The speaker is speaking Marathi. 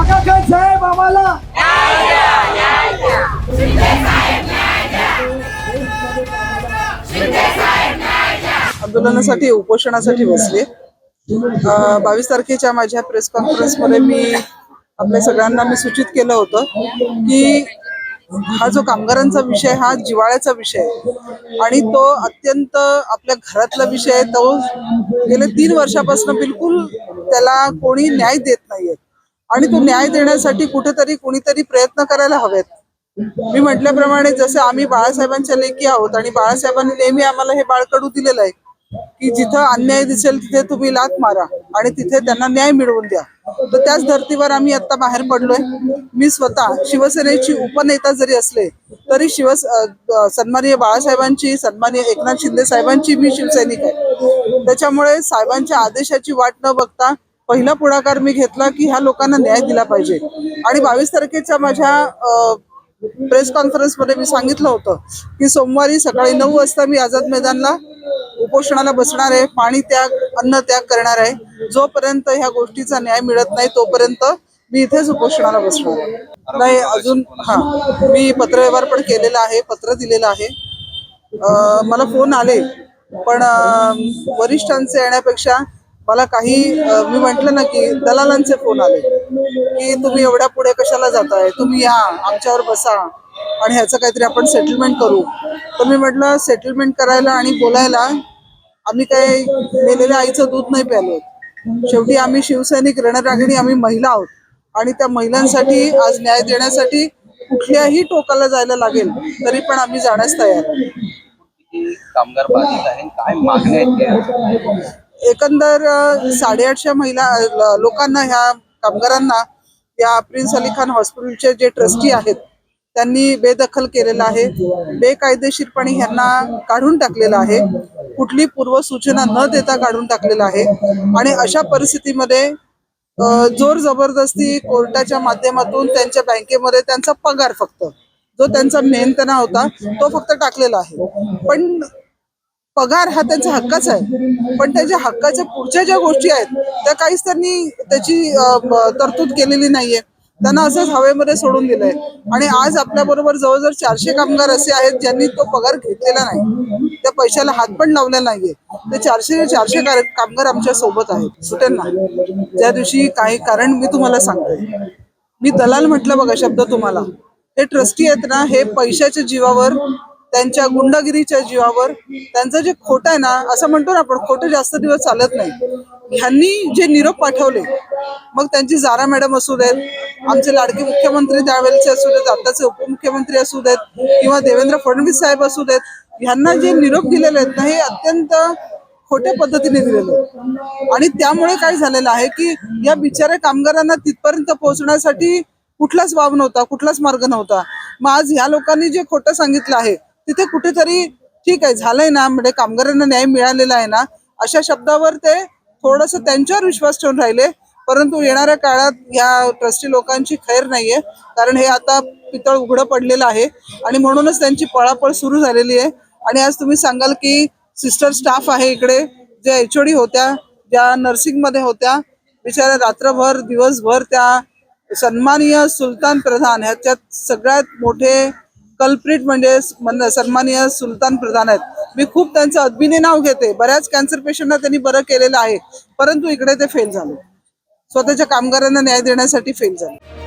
आकाश साहेब आम्हाला आंदोलनासाठी उपोषणासाठी बसले. बावीस तारखेच्या माझ्या प्रेस कॉन्फरन्समध्ये मी आपल्या सगळ्यांना मी सूचित केलं होतं की हा जो कामगारांचा विषय हा जिवाळ्याचा विषय आहे. आणि तो अत्यंत आपल्या घरातला विषय आहे. तो गेले तीन वर्षापासून बिलकुल त्याला कोणी न्याय देत नाहीये. आणि तो न्याय देण्यासाठी कुठेतरी कोणीतरी प्रयत्न करायला हवेत. मी म्हटल्याप्रमाणे जसे आम्ही बाळासाहेबांच्या लेखी आहोत आणि बाळासाहेबांनी नेहमी आम्हाला हे बाळकडू दिलेलं आहे की जिथं अन्याय दिसेल तिथे तुम्ही लात मारा आणि तिथे त्यांना न्याय मिळवून द्या. तर त्याच धर्तीवर आम्ही आता बाहेर पडलोय. मी स्वतः शिवसेनेची उपनेता जरी असले तरी शिव सन्माननीय बाळासाहेबांची सन्माननीय एकनाथ शिंदे साहेबांची मी शिवसैनिक आहे. त्याच्यामुळे साहेबांच्या आदेशाची वाट न बघता पहिला पुढाकार मी घेतला की ह्या लोकांना न्याय दिला पाहिजे. आणि बावीस तारखेच्या माझ्या प्रेस कॉन्फरन्समध्ये मी सांगितलं होतं की सोमवारी सकाळी नऊ वाजता मी आझाद मैदानला उपोषणाला बसणार आहे. पाणी त्याग अन्न त्याग करणार आहे. जोपर्यंत ह्या गोष्टीचा न्याय मिळत नाही तोपर्यंत मी इथेच उपोषणाला बसलो. नाही अजून हा मी पत्रव्यवहार पण केलेला आहे पत्र दिलेलं आहे. मला फोन आले पण वरिष्ठांचे येण्यापेक्षा मला काही मी म्हटलं ना की दलालांचे फोन आले की तुम्ही एवढ्या पुढे कशाला जाताय? तुम्ही या आमच्यावर बसा. आणि ह्याचं काहीतरी आपण सेटलमेंट करू. तर मी म्हटलं सेटलमेंट करायला आणि बोलायला आम्ही काय मेलेल्या आईचं दूध नाही प्यालो. शेवटी आम्ही शिवसैनिक रणरागिणी आम्ही महिला आहोत. आणि त्या महिलांसाठी आज न्याय देण्यासाठी कुठल्याही टोकाला जायला लागेल तरी पण आम्ही जाण्यास तयार. कामगार बाधित आहे काय मागण्या आहेत त्या? एकंदर साडेआठशे महिला लोकांना ह्या कामगारांना या प्रिन्स अली खान हॉस्पिटलचे जे ट्रस्टी आहेत त्यांनी बेदखल केलेलं आहे. बेकायदेशीरपणे ह्यांना काढून टाकलेलं आहे. कुठली पूर्वसूचना न देता काढून टाकलेला आहे. आणि अशा परिस्थितीमध्ये जोर जबरदस्ती कोर्टाच्या माध्यमातून त्यांच्या बँकेमध्ये त्यांचा पगार फक्त जो त्यांचा मेहनतना होता तो फक्त टाकलेला आहे. पण पगार हा त्यांचा हक्काच आहे. पण त्याच्या हक्काच्या पुढच्या ज्या गोष्टी आहेत त्या काहीच त्यांनी त्याची तरतूद केलेली नाहीये. त्यांना असंच हवेमध्ये सोडून दिलंय. आणि आज आपल्या बरोबर जवळजवळ चारशे कामगार असे आहेत ज्यांनी तो पगार घेतलेला नाही. त्या पैशाला हात पण लावलेला नाहीये. ते चारशे चारशे कामगार आमच्यासोबत आहेत. सुटेल ना त्या दिवशी काही कारण मी तुम्हाला सांगते. मी दलाल म्हटलं बघा शब्द तुम्हाला. हे ट्रस्टी आहेत ना हे पैशाच्या जीवावर त्यांच्या गुंडगिरीच्या जीवावर त्यांचं जे खोटं आहे ना असं म्हणतो ना आपण खोटं जास्त दिवस चालत नाही. ह्यांनी जे निरोप पाठवले मग त्यांची जारा मॅडम असू देत आमचे लाडके मुख्यमंत्री त्यावेळेचे असू देत आताचे उपमुख्यमंत्री असू देत किंवा देवेंद्र फडणवीस साहेब असू देत ह्यांना जे निरोप दिलेले आहेत ना हे अत्यंत खोट्या पद्धतीने दिलेले आणि त्यामुळे काय झालेलं आहे की या बिचाऱ्या कामगारांना तिथपर्यंत पोहोचण्यासाठी कुठलाच वाव नव्हता कुठलाच मार्ग नव्हता. मग आज ह्या लोकांनी जे खोटं सांगितलं आहे तिथे कुठेतरी ठीक आहे झालंय ना म्हणजे कामगारांना न्याय मिळालेला आहे ना अशा शब्दावर ते थोडस त्यांच्यावर विश्वास ठेवून राहिले परंतु येणाऱ्या काळात या ट्रस्टी लोकांची खैर नाहीये कारण हे आता पितळ उघडं पडलेलं आहे आणि म्हणूनच त्यांची पळापळ सुरू झालेली आहे. आणि आज तुम्ही सांगाल की सिस्टर स्टाफ आहे इकडे ज्या एच होत्या ज्या नर्सिंगमध्ये होत्या बिचाऱ्या रात्रभर दिवसभर त्या सन्मानीय सुलतान प्रधान ह्याच्यात सगळ्यात मोठे कल्प्रिट म्हणजे सन्मानीय सुलतान प्रधान आहेत. मी खूप त्यांचं अदबीने नाव घेते. बऱ्याच कॅन्सर पेशंटना त्यांनी बरं केलेलं आहे. परंतु इकडे ते फेल झाले. स्वतःच्या कामगारांना न्याय देण्यासाठी फेल झाले.